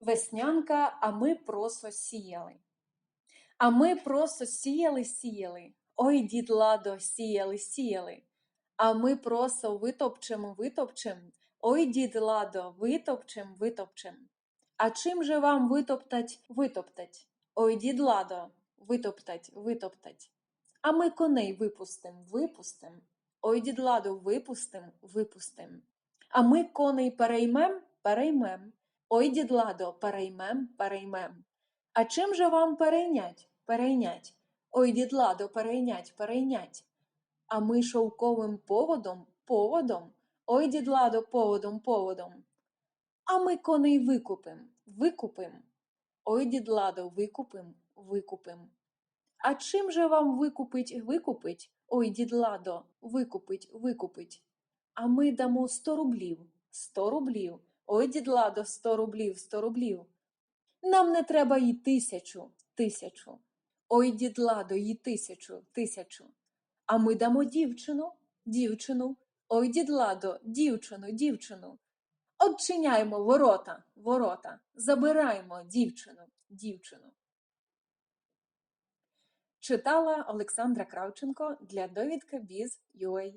Веснянка, а ми просо сіяли. А ми просо сіяли, сіяли. Ой, дід ладо, сіяли, сіяли. А ми просо витопчем, витопчем. Ой, дід ладо, витопчем, витопчем. А чим же вам витоптать, витоптать? Ой, дід ладо, витоптать, витоптать. А ми коней випустим, випустим. Ой, дід ладо, випустим, випустим. А ми коней переймем, переймем. Ой, дід ладо, переймем, переймем. А чим же вам перейнять, перейнять? Ой, дід ладо, перейнять, перейнять. А ми шовковим поводом, поводом. Ой, дід ладо, поводом, поводом. А ми коней викупим, викупим. Ой, дід ладо, викупим, викупим. А чим же вам викупить, викупить? Ой, дід ладо, викупить, викупить. А ми дамо сто рублів, сто рублів. Ой, дід ладо, сто рублів, сто рублів. Нам не треба й тисячу, тисячу. Ой, дід ладо, й тисячу, тисячу. А ми дамо дівчину, дівчину. Ой, дід ладо, дівчину, дівчину. Odчиняємо ворота, ворота. Забираємо дівчину, дівчину. Читала Олександра Кравченко для довідка Біз.UA.